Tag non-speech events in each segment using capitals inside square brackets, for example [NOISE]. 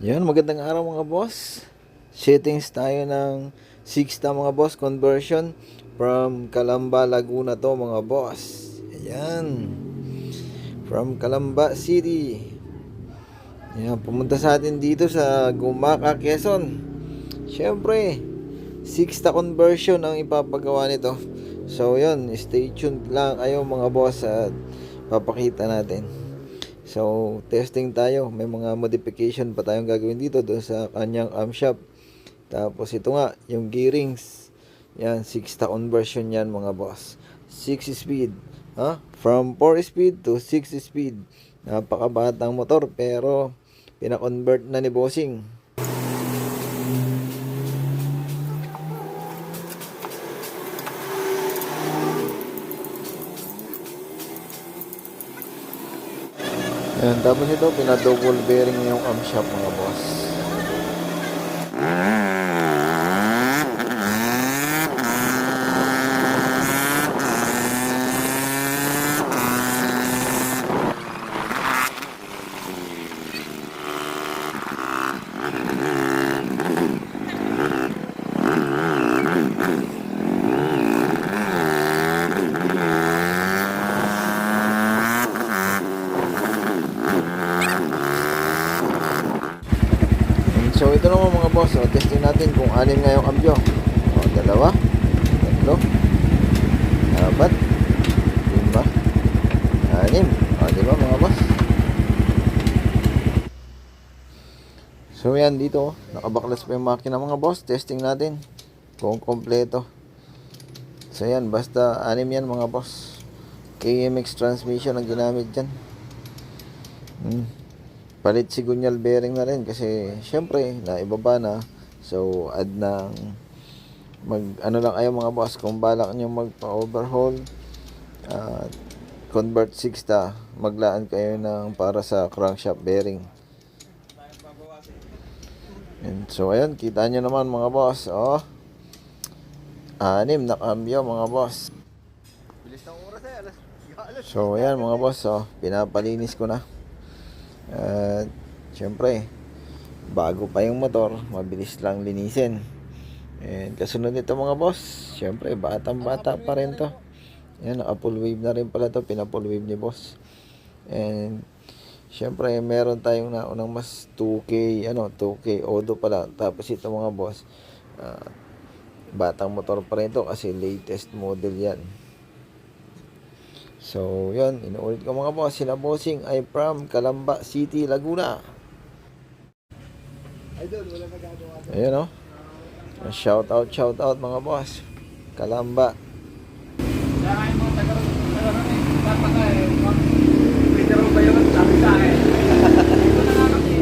Yan, magandang araw mga boss. Settings tayo ng 6 na mga boss conversion from Calamba, Laguna to mga boss. Ayan. From Calamba City. Ayan, pumunta sa atin dito sa Gumaca, Quezon. Siyempre, 6 na conversion ang ipapagawa nito. So, yun, stay tuned lang kayo mga boss at papakita natin. So, testing tayo. May mga modification pa tayong gagawin dito doon sa kanyang arm shop. Tapos ito nga, yung gearings. Yan, 6 ta conversion yan mga boss. 6 speed. Ha? From 4 speed to 6 speed. Napakabatang motor pero pina-convert na ni Bossing. Ayan, tapos ito, pina-double bearing yung shop mga boss. And so ito naman mga boss, oh, testing alin nga yung ambyo. O, dalawa, tatlo, apat, lima, anim. O, di ba mga boss? So yan dito, oh, nakabaklas pa yung makina mga boss. Testing natin kung kompleto. So yan, basta anim yan mga boss. KMX transmission ang ginamit dyan. Hmm. Palit si Gunyal bearing na rin kasi syempre naibaba na. So add ng mag ano lang kayo mga boss kung balak niyo magpa-overhaul at convert 6 ta maglaan kayo ng para sa crankshaft bearing. And so ayan, kita nyo naman mga boss, oh. Anim na kambyo mga boss. Bilis ng oras eh. Alas. So ayan mga boss, oh, pinapalinis ko na. At syempre, bago pa yung motor, mabilis lang linisin. And kasunod nito mga boss, syempre batang bata pa rin to. Yan, full wave na rin pala to, pina full wave ni boss. And syempre meron tayong naunang mas 2K, ano, 2K Odo pala. Tapos ito mga boss, ah, batang motor pa rin to kasi latest model yan. So, yun, inuulit ko mga boss, sila bossing ay from Calamba City, Laguna. Ayun oh. Shout out, shout out mga boss. Kalamba. Kaya nga yung mga taga taga ron eh. Dapat na eh. mag- Pwede rin ba yun? Sabi sa akin. Ito na nga kami.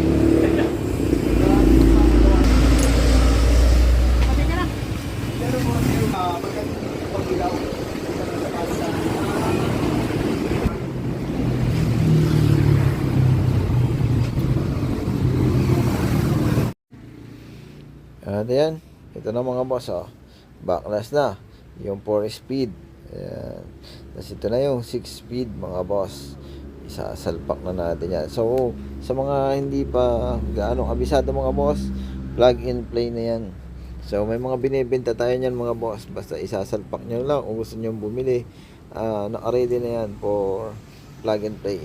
Pero mo yung ah, pagka- pag-ilaw. At ayan, boss oh. Backlash na. Yung 4 speed. Ayan. Tapos ito na yung 6 speed mga boss. Isasalpak na natin yan. So, sa mga hindi pa gaano kabisado mga boss, plug and play na yan. So, may mga binibenta tayo niyan mga boss. Basta isasalpak nyo lang kung gusto nyo bumili. ah naka-ready na yan for plug and play.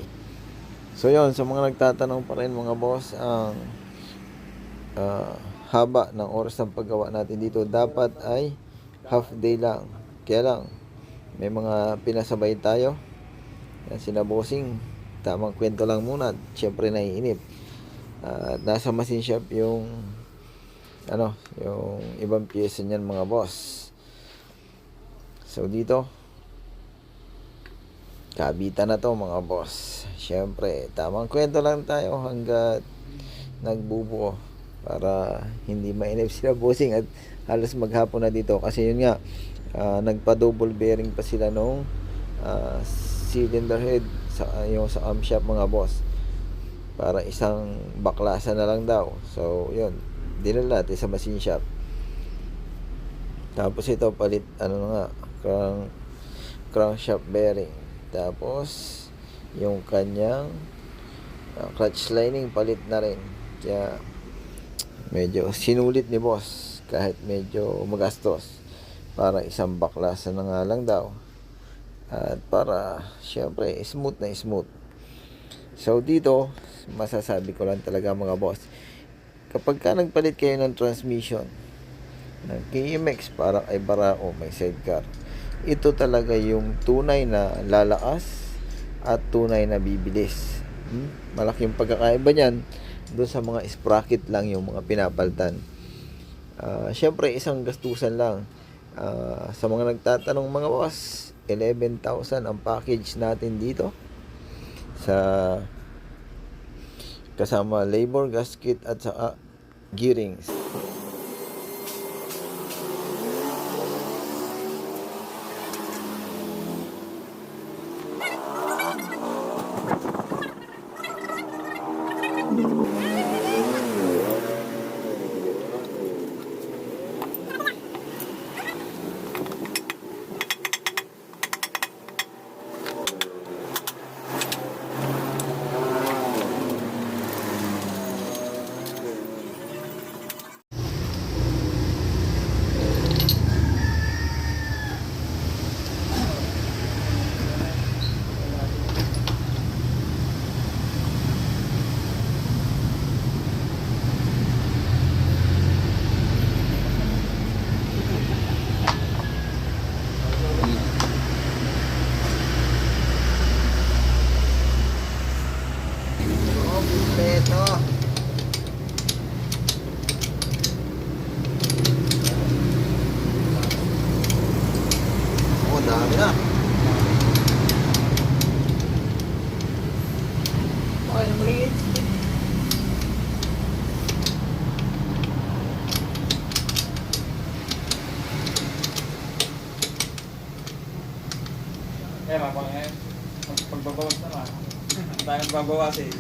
So, yon sa mga nagtatanong pa rin mga boss, ang ah, haba ng oras ng paggawa natin dito. Dapat ay half day lang. Kaya lang may mga pinasabay tayo. Yan sinabosing tamang kwento lang muna syempre naiinip. At nasa machine shop yung ano yung ibang pyesa niyan mga boss. So dito kabitan na to mga boss. Syempre tamang kwento lang tayo hanggat nagbubuo para hindi mainip sila bossing at halos maghapon na dito. Kasi yun nga ah, nagpa-double bearing pa sila nung ah, cylinder head sa yung sa arm shop mga boss. Para isang baklasan na lang daw. So yun. Dinala natin sa machine shop. Tapos ito palit ano nga crank crankshaft bearing. Tapos yung kanyang ah, clutch lining palit na rin. Kaya medyo sinulit ni boss kahit medyo magastos para isang baklasan na nga lang daw. At para syempre smooth na smooth. So dito masasabi ko lang talaga mga boss kapag ka nagpalit kayo ng transmission ng KMX para kay Barao may sidecar ito talaga yung tunay na lalakas at tunay na bibilis. Hmm? malaking pagkakaiba niyan doon sa mga sprocket lang yung mga pinapaltan. Ah, syempre isang gastusan lang. Ah, sa mga nagtatanong mga boss 11,000 ang package natin dito sa kasama labor gasket at saka gearings Kompleto. Oh, dami na. Okay, maliit. Eh, mabang eh. Pag- Pagbabawas naman. Tayo nagbabawas eh. [LAUGHS]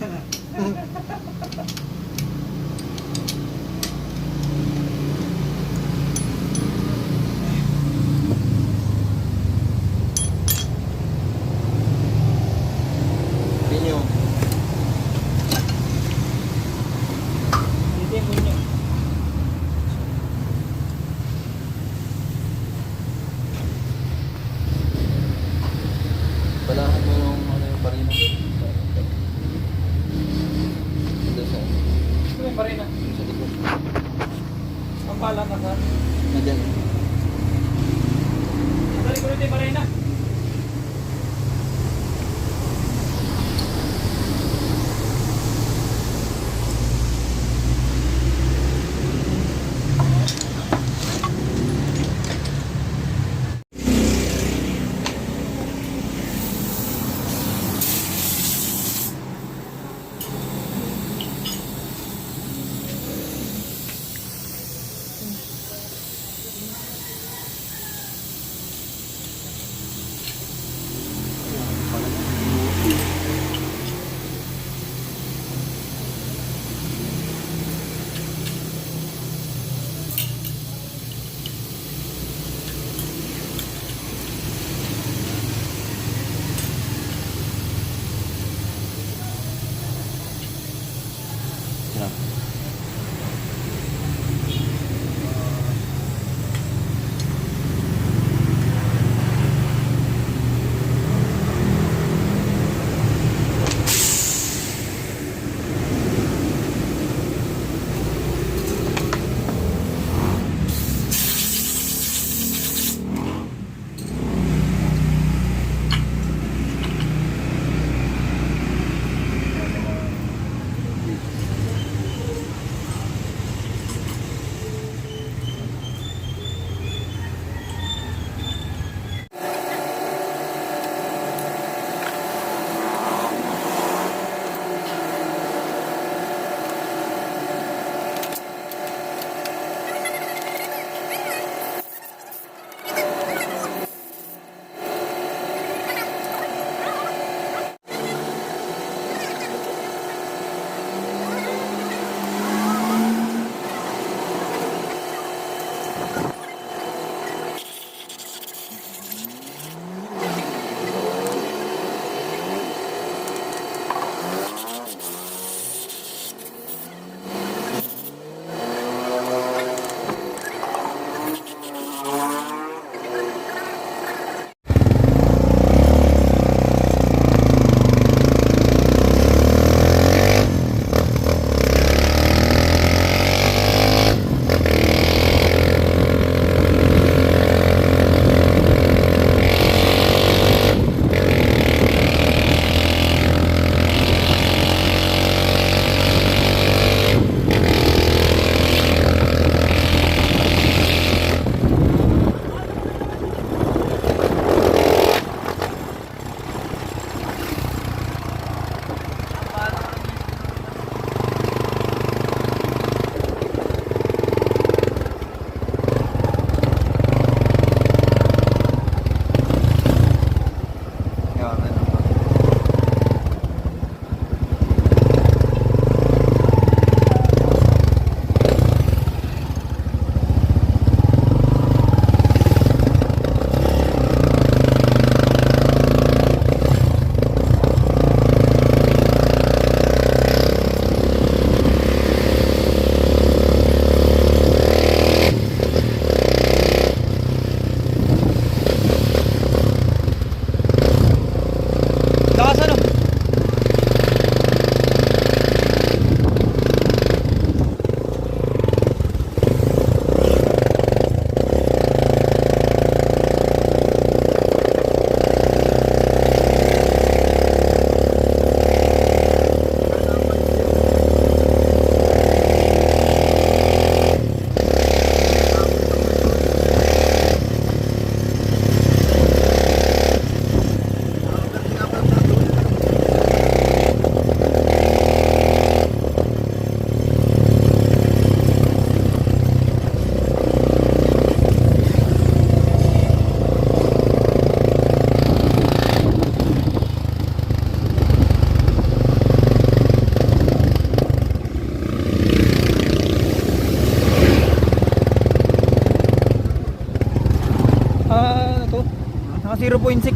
0.6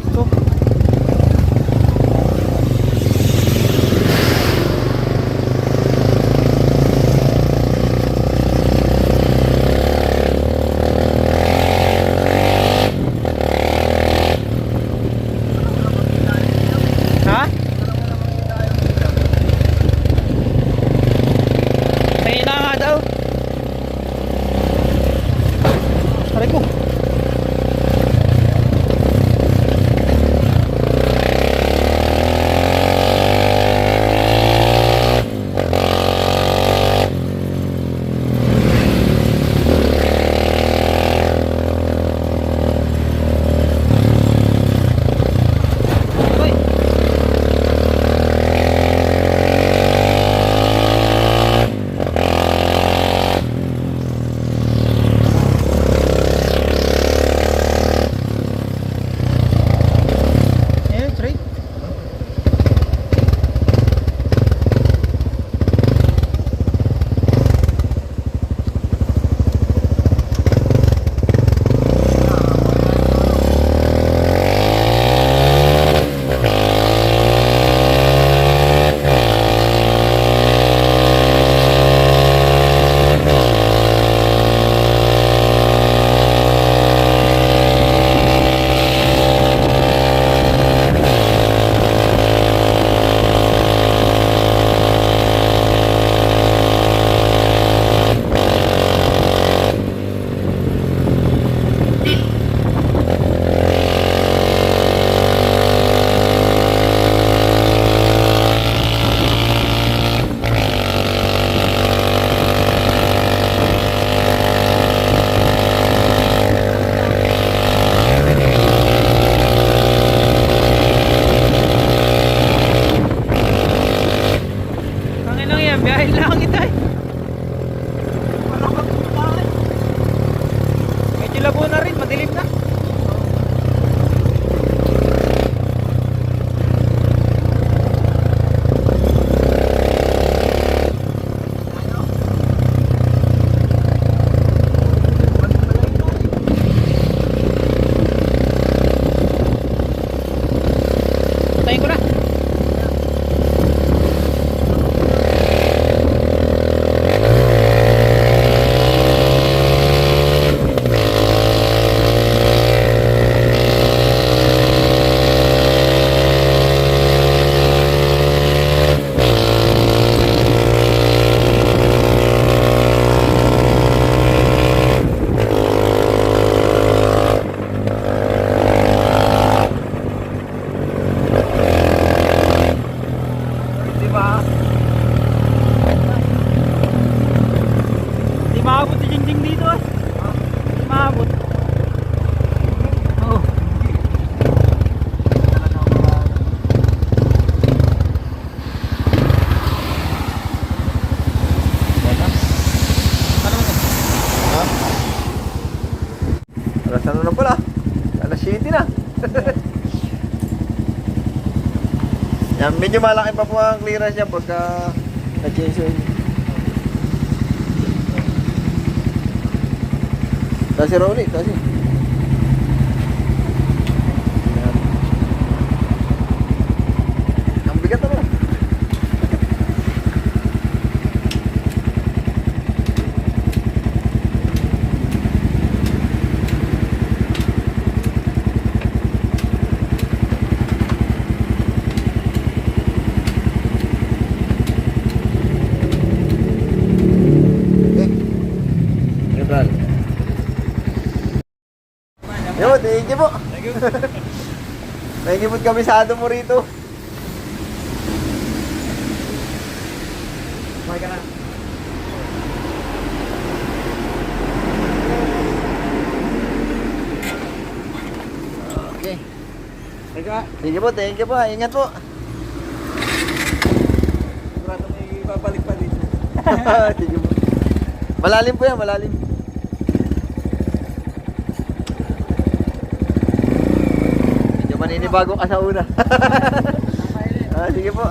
ano na pala? Alas 7 na. [LAUGHS] Yan, medyo malaki pa po ang clearance niya pagka na-chainsaw niyo. Tasi Rolly, tasi. Yan. Ang bigat naman. Okay. Neutral. Yo, thank you po. Thank you. Kabisado mo rito. Bye ka na. Okay. Thank you ah. Po, thank you po. Ingat po. Sigurado may babalik pa dito. [LAUGHS] Malalim po yan, malalim. Maninibago ka sa una. [LAUGHS] ah, sige po.